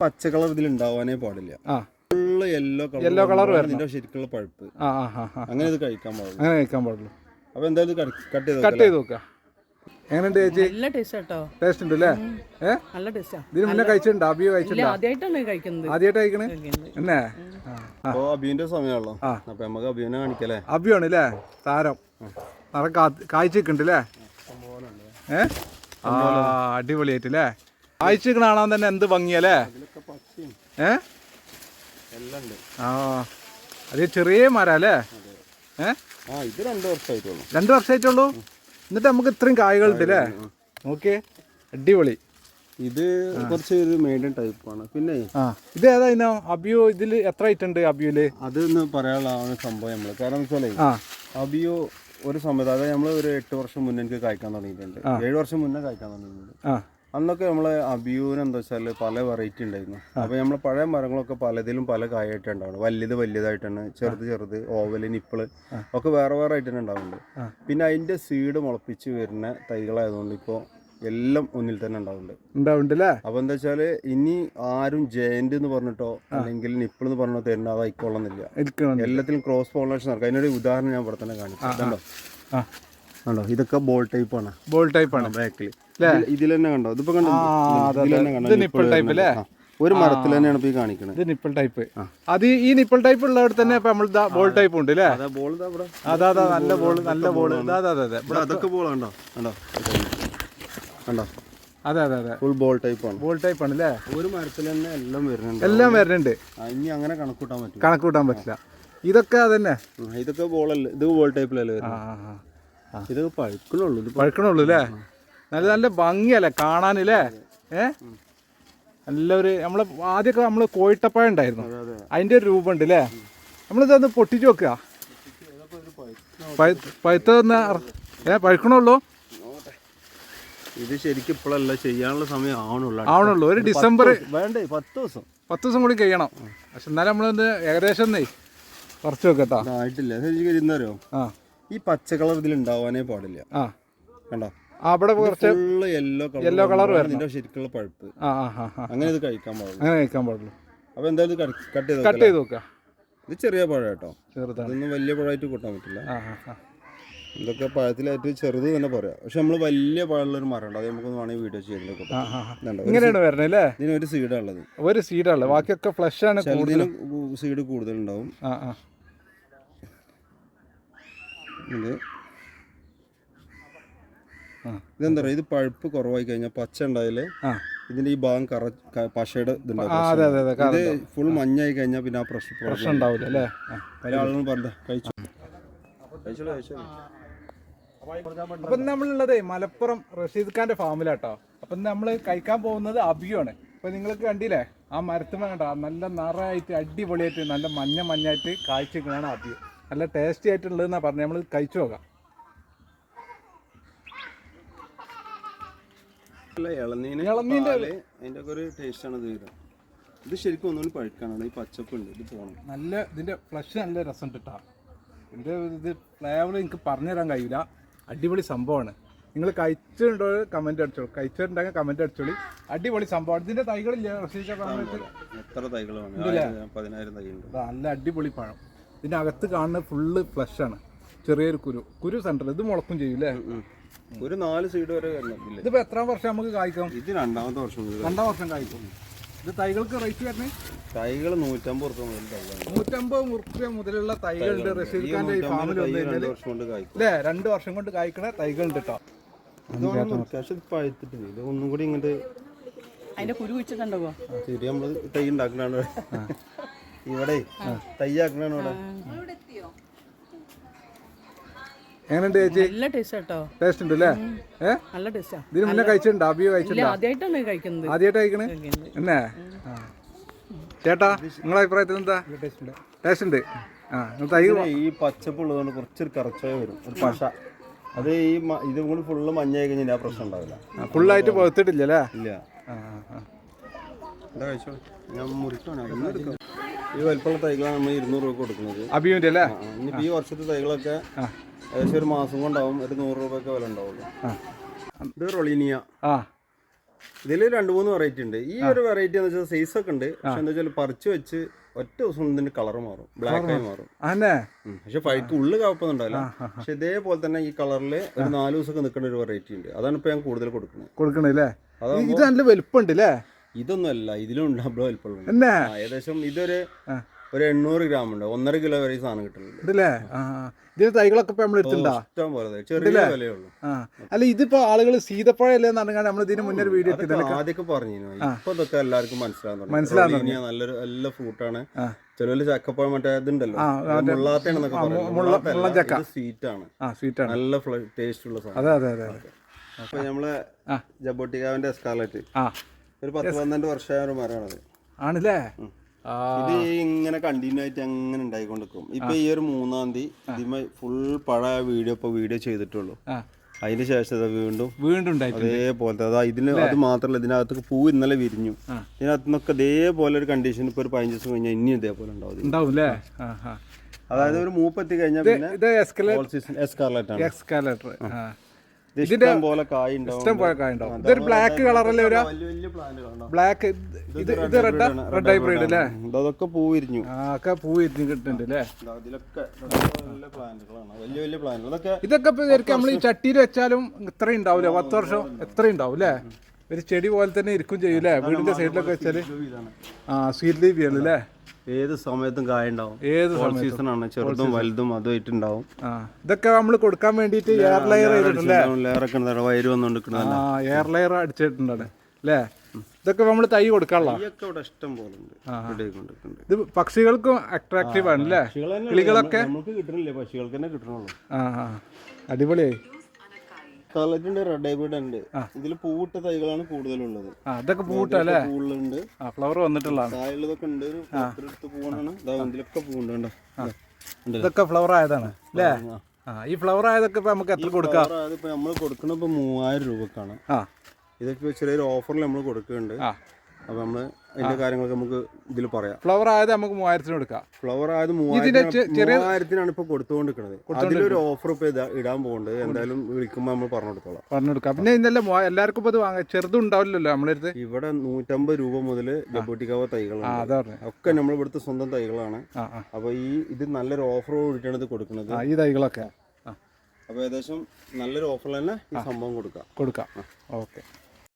പച്ച കളർ ഇതിൽ ഉണ്ടാവാനേ പാടില്ല. ആ. Full yellow colour Yellow colour വരണം. ഇതിന്റെ ശരിക്കുള്ള പഴുപ്പ്. ആ ആ ആ ആ. അങ്ങനെ ഇത് കഴിക്കാൻ പാടില്ല അങ്ങനെ കഴിക്കാൻ പാടുള്ളൂ. അപ്പൊ എന്തായാലും കട്ട് ചെയ്ത് കട്ട് ചെയ്ത് നോക്കുക എങ്ങനെയുണ്ട് ചേച്ചി? നല്ല ടേസ്റ്റ് കേട്ടോ ടേസ്റ്റ് ഉണ്ട് അല്ലേ ഏ? നല്ല ടേസ്റ്റാ ഇതിന് മുന്നേ കഴിച്ചിട്ടുണ്ടോ? അബിയോ കഴിച്ചിട്ടുണ്ടോ? ആദ്യമായിട്ടാണ് കഴിക്കുന്നത്. ആദ്യമായിട്ട് കഴിക്കണേ? എന്നെ. അപ്പൊ അബീന്റെ സമയമാണല്ലോ. അപ്പൊ നമുക്ക് അബീനെ കാണിക്കല്ലേ? അബിയാണ് അല്ലേ താരം നിറ കാഴ്ച നിൽക്കുന്നുണ്ട് അല്ലേ ഏ? ആ അടിപൊളിയായിട്ട് അല്ലേ കാഴ്ച നിൽക്കണ കാണാൻ തന്നെ എന്ത് ഭംഗിയല്ലേ? ഏ? ആ അത് ചെറിയ മരം അല്ലേ ഏ? ഇത് രണ്ടു വർഷമായിട്ടുള്ളൂ രണ്ട് വർഷമായിട്ടുള്ളൂ എന്നിട്ട് നമുക്ക് ഇത്രയും കായകളുണ്ട് അല്ലേ? നോക്കിയേ അടിപൊളി. ഇത് കുറച്ച് ഒരു മീഡിയം ടൈപ്പാണ് പിന്നെ ആ ഇത് ഏതാ അബിയോ ഇതിൽ എത്ര ഐറ്റുണ്ട് അബിയോൽ? അബിയോയിൽ അതൊന്ന് പറയാനുള്ള സംഭവം നമ്മൾ. കാരണം വെച്ചാലേ അബിയോ ഒരു സമയത്ത് അതായത് നമ്മൾ ഒരു എട്ട് വർഷം മുന്നേ എനിക്ക് കായ്ക്കാൻ തുടങ്ങിയിട്ടുണ്ട്. ഏഴ് വർഷം മുന്നേ കായ്ക്കാൻ തുടങ്ങിയിട്ടുണ്ട്. അന്നൊക്കെ നമ്മളെ അബിയൂന് എന്താ വെച്ചാൽ പല വെറൈറ്റി ഉണ്ടായിരുന്നു. അപ്പൊ നമ്മൾ പഴയ മരങ്ങളൊക്കെ പലതിലും പല കായായിട്ട് ഉണ്ടാവുന്നത് വലുത് വലുതായിട്ടാണ്. ചെറുത് ചെറുത് ഓവൽ നിപ്പിൾ ഒക്കെ വേറെ വേറെ ആയിട്ട് തന്നെ ഉണ്ടാവുന്നുണ്ട്. പിന്നെ അതിന്റെ സീഡ് മുളപ്പിച്ച് വരുന്ന തൈകളായതുകൊണ്ട് ഇപ്പോൾ എല്ലാം ഒന്നിൽ തന്നെ ഉണ്ടാവുന്നുണ്ട്. ഉണ്ടാവുന്നുണ്ടല്ലേ? അപ്പൊ എന്താ വെച്ചാൽ ഇനി ആരും ജയന്റ് എന്ന് പറഞ്ഞിട്ടോ അല്ലെങ്കിൽ നിപ്പിൾ എന്ന് പറഞ്ഞോ തരുന്ന അത് ആയിക്കൊള്ളുന്നില്ല എല്ലാത്തിലും ക്രോസ് പോളേഷൻ നടക്കും. അതിനൊരു ഉദാഹരണം ഞാൻ ഇവിടെ തന്നെ കാണിച്ചു. കണ്ടോ? ഇതൊക്കെ ബോൾ ടൈപ്പ് ആണ്. ബോൾ ടൈപ്പ് ആണ്. ബാക്കിൽ ഇതിൽ തന്നെ കണ്ടോ? ഇതിപ്പോ കണ്ടോ? ഇതിൽ. തന്നെ കണ്ടോ? type വരുന്നത്? അല്ലേ? ഒരു മരത്തിൽ തന്നെയാണ് ഇപ്പൊ ഈ കാണിക്കുന്നത് ഇത് നിപ്പിൾ ടൈപ്പ് അത് ഈ നിപ്പിൾ ടൈപ്പ് ഉള്ളവിടെ തന്നെ ഇപ്പൊ നമ്മൾ ബോൾ ടൈപ്പ് ഉണ്ട് അല്ലേ അതാ ബോൾ അതാ അതാ നല്ല ബോൾ നല്ല ബോൾ അതൊക്കെ ബോൾ കണ്ടോ? കണ്ടോ? കണ്ടോ? അതെ അതെ അതെ. ഫുൾ ബോൾ ടൈപ്പ് ആണ്. ബോൾ ടൈപ്പ് ആണ് അല്ലേ ഒരു മരത്തിൽ തന്നെ എല്ലാം വരുന്നുണ്ട്. എല്ലാം വരുന്നുണ്ട്. ഇനി അങ്ങനെ കണക്കൂട്ടാൻ പറ്റും കണക്കൂട്ടാൻ പറ്റില്ല. ഇതൊക്കെ അതന്നെ. ഇതൊക്കെ ഇതൊക്കെ ബോളല്ലേ ഇത് ബോൾ ടൈപ്പിലല്ലേ വരുന്നത്? ആ. പഴുക്കണുള്ളൂ ഇത് പഴുക്കണുള്ളൂ. അല്ലേ നല്ല നല്ല ഭംഗിയല്ലേ കാണാനില്ലേ? ഏ? നല്ലൊരു നമ്മൾ ആദ്യമൊക്കെ നമ്മൾ കോഴിട്ടപ്പഴ ഉണ്ടായിരുന്നു. അതെ അതെ. അതിന്റെ ഒരു രൂപം ഉണ്ട് അല്ലേ നമ്മളിതൊന്ന് പൊട്ടിച്ചു വെക്കുക പഴുത്തതെന്ന ഏ പഴുക്കണുള്ളൂ? ഇത് ശരിക്കും ഇപ്പോഴല്ല ചെയ്യാനുള്ള സമയം ആവണുള്ളൂ. ആവണുള്ളൂ. ഒരു ഡിസംബർ വേണ്ടേ പത്ത് ദിവസം. പത്ത് ദിവസം കൂടി കഴിയണം. പക്ഷെ എന്നാലും നമ്മളൊന്ന് ഏകദേശം കുറച്ച് വെക്കട്ടോ ആയിട്ടില്ല ശരിക്കും ഇരുന്നറിയോ ആ. ഈ പച്ച കളർ ഇതിൽ ഉണ്ടാവാനേ പാടില്ല. ആ. കണ്ടോ? അവിടെ കുറച്ച് യെല്ലോ കളർ Yellow കളർ. ഇതിന്റെ ശരിക്കുള്ള പഴുപ്പ്. അങ്ങനെ ഇത് കഴിക്കാൻ പാടില്ല അങ്ങനെ കഴിക്കാൻ പാടില്ല അപ്പൊ എന്തായാലും കട്ട് ചെയ്ത് കട്ട് ചെയ്ത് നോക്കുക ഇത് ചെറിയ പഴം കേട്ടോ. ചെറുതാണ്. ഇതൊന്നും വലിയ പഴമായിട്ട് കൂട്ടാൻ പറ്റില്ല. ഇതൊക്കെ പഴത്തിലായിട്ട് ചെറുത് തന്നെ പറയാം. പക്ഷെ നമ്മൾ വലിയ പഴമുള്ള ഒരു മരം ഉണ്ട് അത് നമുക്ക് വേണമെങ്കിൽ വീഡിയോ ചെയ്യുന്നത് ഇങ്ങനെയാണ് വരുന്നത് അല്ലേ? ഇതിന് ഒരു സീഡാണുള്ളത് ഒരു സീഡാണ് ബാക്കിയൊക്കെ ഫ്ലഷ് ആണ് സീഡ് കൂടുതലുണ്ടാവും. ഇത് ആ. ഇതെന്താ പറയുക? ഇത് പഴുപ്പ് കുറവായി കഴിഞ്ഞാൽ പച്ച ഉണ്ടായാൽ ഇതിന്റെ ഈ ഭാഗം കറ പശയുടെ ഇതുണ്ടാവും. അതെ അതെ അതെ ഇത് ഫുൾ മഞ്ഞായി കഴിഞ്ഞാൽ പിന്നെ ആ പ്രശ്നം പ്രശ്നം ഉണ്ടാവില്ല അല്ലേ. പല ആളുകളും പറഞ്ഞ കഴിച്ചു. അപ്പൊ ഇന്ന് നമ്മളുള്ളത് മലപ്പുറം റഷീദ് ഖാന്റെ ഫാമിലാട്ടോ. അപ്പൊ ഇന്ന് നമ്മൾ കഴിക്കാൻ പോകുന്നത് അബിയാണ് അപ്പൊ നിങ്ങൾക്ക് കണ്ടില്ലേ? ആ മരത്തുമ്പോ കണ്ടോ? നല്ല നിറയായിട്ട് അടിപൊളിയായിട്ട് നല്ല മഞ്ഞ മഞ്ഞായിട്ട് കാഴ്ച നിൽക്കുന്നതാണ് അബിയു. നല്ല ടേസ്റ്റി ആയിട്ടുള്ളതെന്നാ പറഞ്ഞത് നമ്മൾ കഴിച്ചു നോക്കാം. അതിന്റെ ഒരു ടേസ്റ്റ് ആണ് ഇത് ഇത് ശരിക്കും ഒന്നുകൂടി പഴുക്കാനാണ് ഈ പച്ചപ്പുണ്ട് ഇത് പോകണം നല്ല ഇതിന്റെ ഫ്ലഷ് നല്ല രസം കിട്ടാ ഇതിന്റെ ഇത് ഫ്ലേവർ എനിക്ക് പറഞ്ഞു തരാൻ കഴിയില്ല അടിപൊളി സംഭവമാണ്. നിങ്ങൾ കഴിച്ചിട്ടുണ്ടോ കമന്റ് അടിച്ചോളൂ. കഴിച്ചിട്ടുണ്ടെങ്കിൽ കമന്റ് അടിച്ചോളി. അടിപൊളി സംഭവമാണ്. ഇതിന്റെ തൈകളില്ല? എത്ര തൈകളാണ്? പതിനായിരം തൈ ഉണ്ട് നല്ല അടിപൊളി പഴം. ഇതിന്റെ അകത്ത് കാണുന്ന ഫുള്ള് ഫ്ലഷ് ആണ്. ചെറിയൊരു കുരു. കുരു സെന്റർ ഇത് മുളക്കും ചെയ്യും അല്ലേ ഒരു നാല് സൈഡ് വരെ ഇതിപ്പോ എത്രാം വർഷം നമുക്ക് കായ്ക്കാം? ഇത് രണ്ടാമത്തെ വർഷം രണ്ടാം വർഷം കായ്ക്കും. ഇത് തൈകൾക്ക് റേറ്റ് വരണേ തൈകൾ നൂറ്റമ്പത് റുപ്യ മുതൽ നൂറ്റമ്പത് റുപ്യ മുതലുള്ള തൈകളുണ്ട്. റഷീദ് ഖാന്റെ ഈ ഫാമിൽ വന്നു കഴിഞ്ഞാൽ അല്ലേ? രണ്ട് വർഷം കൊണ്ട് കായ്ക്കണ തൈകളുണ്ട് കേട്ടോ ഒന്നും കൂടി ഇങ്ങോട്ട് അതിന്റെ കുരു വെച്ചിട്ടുണ്ടോ ശരി നമ്മൾ തൈ ഉണ്ടാക്കണാണ് ഇവിടെ. തൈ ആക്കണാണ് എങ്ങനെയുണ്ട് ചേച്ചി? നല്ല ടേസ്റ്റ് കേട്ടോ ടേസ്റ്റ് ഉണ്ട് അല്ലേ ഏ? നല്ല ടേസ്റ്റാ ഇതിന് മുന്നേ കഴിച്ചിട്ടുണ്ട്? അബിയോ കഴിച്ചിട്ടുണ്ടോ? ആദ്യമായിട്ടാണ് കഴിക്കുന്നത്. ആദ്യമായിട്ട് കഴിക്കണേ? എന്നെ. ചേട്ടാ നിങ്ങളെ അഭിപ്രായത്തിൽ എന്താ? ടേസ്റ്റ് ഉണ്ട്. ആ തൈ ഈ പച്ചപ്പ് ഉള്ളതുകൊണ്ട് കുറച്ചൊരു കറച്ചോയ വരും. ഒരു പശ. അത് ഈ ഇത് കൂടി ഫുള്ള് മഞ്ഞ കഴിഞ്ഞാൽ ആ പ്രശ്നം ഉണ്ടാവില്ല. ഫുള്ളായിട്ട് പുറത്തിട്ടില്ല അല്ലേ ഇല്ല. ആ, ആ. എന്താ കഴിച്ചോ? ഞാൻ മുറിക്കാണ്. ഈ വലിപ്പമുള്ള തൈകളാണ് നമ്മൾ ഇരുന്നൂറ് രൂപ കൊടുക്കുന്നത്. അഭിയുണ്ട് അല്ലേ? ഇനി ഇനിയിപ്പോ ഈ വർഷത്തെ തൈകളൊക്കെ. ഏകദേശം ഒരു മാസം കൊണ്ടാവും ഒരു നൂറ് രൂപയൊക്കെ വില ഉണ്ടാവുള്ളൂ. ഇത് റൊളീനിയ. ആ. ഇതിൽ രണ്ട് മൂന്ന് വെറൈറ്റി ഉണ്ട്. ഈ ഒരു വെറൈറ്റി എന്ന് വെച്ചാൽ സൈസ് ഒക്കെ ഉണ്ട്. പക്ഷെ എന്താ വെച്ചാൽ പറിച്ച് വെച്ച് ഒറ്റ ദിവസം ഇതിന്റെ കളർ മാറും. ബ്ലാക്ക് ആയി മാറും. പക്ഷെ പഴുക്ക് ഉള്ളു കാപ്പൊന്നും ഉണ്ടാവില്ല പക്ഷെ ഇതേപോലെ തന്നെ ഈ കളറിൽ ഒരു നാല് ദിവസമൊക്കെ നിൽക്കുന്ന ഒരു വെറൈറ്റി ഉണ്ട്. അതാണ് ഇപ്പൊ ഞാൻ കൂടുതൽ കൊടുക്കുന്നത്. കൊടുക്കണല്ലേ ഇത് നല്ല വലുപ്പമുണ്ട് അല്ലേ? ഇതൊന്നും അല്ല ഇതിലും ഉണ്ട് ഡബിൾ വലിപ്പമുള്ളത്. എന്നെ? ഏകദേശം ഇതൊരു ഒരു എണ്ണൂറ് ഗ്രാം ഉണ്ട്. ഒന്നര കിലോ വരെ സാധനം കിട്ടുന്നുണ്ട്. തൈകളൊക്കെ ഇപ്പൊ നമ്മൾ എടുത്തിട്ടുണ്ടോ? ഇഷ്ടം പോലെ. ചെറിയ വിലയുള്ളൂ അല്ല ഇതിപ്പോ ആളുകൾ സീതപ്പഴല്ലേ പറഞ്ഞാൽ നമ്മൾ ഇതിന് മുന്നേ ഒരു വീഡിയോ ആദ്യമൊക്കെ പറഞ്ഞു ഇപ്പൊ ഇതൊക്കെ എല്ലാവർക്കും മനസ്സിലാകുന്നു മനസ്സിലാകുന്നു നല്ലൊരു നല്ല ഫ്രൂട്ടാണ്. ചെറിയ ചിലവര് ചക്കപ്പഴം മറ്റേ ഇതുണ്ടല്ലോ. മുള്ളാത്തയാണെന്നൊക്കെ. സ്വീറ്റ് ആണ് നല്ല ടേസ്റ്റ് ഉള്ള സാധനം. അപ്പൊ നമ്മൾ ജബോട്ടിക്കാവിന്റെ എസ്കാലറ്റ്. ഒരു പത്ത് പന്ത്രണ്ട് വർഷമായ മരമാണത്. ആണല്ലേ? ഇത് ഇങ്ങനെ കണ്ടിന്യൂ ആയിട്ട് അങ്ങനെ ഉണ്ടായിക്കൊണ്ടിരിക്കും. ഇപ്പൊ ഈ ഒരു മൂന്നാം തീയതി ഇതിമേ ഫുൾ പഴയ വീഡിയോ ഇപ്പൊ വീഡിയോ ചെയ്തിട്ടുള്ളൂ. അതിന് ശേഷം വീണ്ടും വീണ്ടും അതേപോലത്തെ അതാ ഇതിന് അത് മാത്രമല്ല ഇതിനകത്ത് പൂ ഇന്നലെ വിരിഞ്ഞു. ഇതിനകത്ത് നിന്നൊക്കെ ഇതേപോലെ ഒരു കണ്ടീഷൻ ഇപ്പൊ ഒരു പതിനഞ്ച് ദിവസം കഴിഞ്ഞാൽ ഇനിയും ഇതേപോലെ ഉണ്ടാവും അതായത് ഒരു മൂപ്പെത്തി കഴിഞ്ഞാൽ പിന്നെ എസ്കാർലറ്റ് ആണ്. എസ്കാർലറ്റ് ഇഷ്ടം പോലെ കായ ഇഷ്ടം പോലെ കായ ഉണ്ടാവും. ഇതൊരു ബ്ലാക്ക് കളറല്ലേ ഒരു ബ്ലാക്ക് ഇത് ഇത് റെഡ് റെഡ് ഹൈബ്രിഡ് അല്ലേ? അതൊക്കെ പൂ വിരിഞ്ഞു. ആ ഒക്കെ പൂ കിട്ടുന്നുണ്ട് അല്ലേ? ഇതൊക്കെ നമ്മൾ ഈ ചട്ടിയിൽ വെച്ചാലും ഇത്രയും ഉണ്ടാവില്ല പത്ത് വർഷം എത്രയും ഉണ്ടാവും അല്ലേ ഒരു ചെടി പോലെ തന്നെ ഇരിക്കും ചെയ്യും വീടിന്റെ സൈഡിലൊക്കെ വെച്ചാൽ. ആ സ്വീറ്റ് ലീഫ് അല്ലേ ഏത് സമയത്തും കായ ഉണ്ടാവും ഏത് സീസൺ ആണ്. ചെറുതും വലുതും അതുമായിട്ടുണ്ടാവും ഉണ്ടാവും ഇതൊക്കെ നമ്മൾ കൊടുക്കാൻ വേണ്ടിയിട്ട് എയർ ലെയർ ചെയ്തിട്ടുണ്ട് ലേറൊക്കെ ഉണ്ടാവും വയറ് വന്നുകൊണ്ടിരിക്കുന്നത് ആ എയർ ലെയർ അടിച്ചിട്ടുണ്ടാണ് അല്ലേ? ഇതൊക്കെ നമ്മൾ തൈ കൊടുക്കാനുള്ള ഇഷ്ടം പോലെ ഇത് പക്ഷികൾക്കും അട്രാക്റ്റീവ് ആണ് അല്ലേ കിളികളൊക്കെ? നമുക്ക് കിട്ടണില്ലേ? പക്ഷികൾക്ക് തന്നെ കിട്ടണുള്ളൂ. ആ ആ. അടിപൊളിയായി കളറ്റുണ്ട് റെഡ് ഹൈബ്രിഡ് ഉണ്ട് ഇതിൽ പൂവിട്ട തൈകളാണ് കൂടുതലുള്ളത്. അതൊക്കെ പൂവിട്ടല്ലേ പൂളുണ്ട് ഫ്ലവർ വന്നിട്ടുള്ളതാണ്. കായുള്ളതൊക്കെ ഉണ്ട് പത്തിനടുത്ത് പൂവാണ്. ഇതാ ഇതിലൊക്കെ പൂവുണ്ട് ഉണ്ട്. ഇതൊക്കെ ഫ്ലവർ ആയതാണ് അല്ലേ? ഈ ഫ്ലവർ ആയതൊക്കെ ഇപ്പൊ നമുക്ക് എത്ര കൊടുക്കാം? നമ്മൾ കൊടുക്കണ ഇപ്പൊ മൂവായിരം രൂപക്കാണ്. ആ. ഇതൊക്കെ ചെറിയൊരു ഓഫറിൽ നമ്മൾ കൊടുക്കുന്നുണ്ട്. ആ അപ്പൊ നമ്മൾ അതിന്റെ കാര്യങ്ങളൊക്കെ നമുക്ക് ഇതിൽ പറയാം. ഫ്ലവർ ആയത് നമുക്ക് മൂവായിരത്തിന് കൊടുക്കാം. ഫ്ലവർ ആയത് മൂവായിരത്തിനാണ് ഇപ്പൊ കൊടുത്തുകൊണ്ടിരിക്കുന്നത് അതിലൊരു ഓഫർ ഇപ്പൊ ഇടാൻ പോകുന്നുണ്ട് എന്തായാലും വിളിക്കുമ്പോൾ നമ്മൾ പറഞ്ഞു കൊടുത്തോളാം. പറഞ്ഞു കൊടുക്കാം പിന്നെ ഇന്നലെ എല്ലാവർക്കും ഇപ്പൊ ഇത് വാങ്ങാം. ചെറുതുണ്ടാവില്ലല്ലോ നമ്മളെടുത്ത് ഇവിടെ നൂറ്റമ്പത് രൂപ മുതൽ ജബോട്ടിക്കാവ തൈകളാണ് ഒക്കെ നമ്മൾ ഇവിടുത്തെ സ്വന്തം തൈകളാണ്. ആ ആ. അപ്പൊ ഈ ഇത് നല്ലൊരു ഓഫർ കൂടിയിട്ടാണ് ഇത് കൊടുക്കുന്നത്. ഈ തൈകളൊക്കെ. അപ്പോൾ അപ്പൊ ഏകദേശം നല്ലൊരു ഓഫറിൽ തന്നെ ഈ സംഭവം കൊടുക്കാം. കൊടുക്കാം. ഓക്കെ.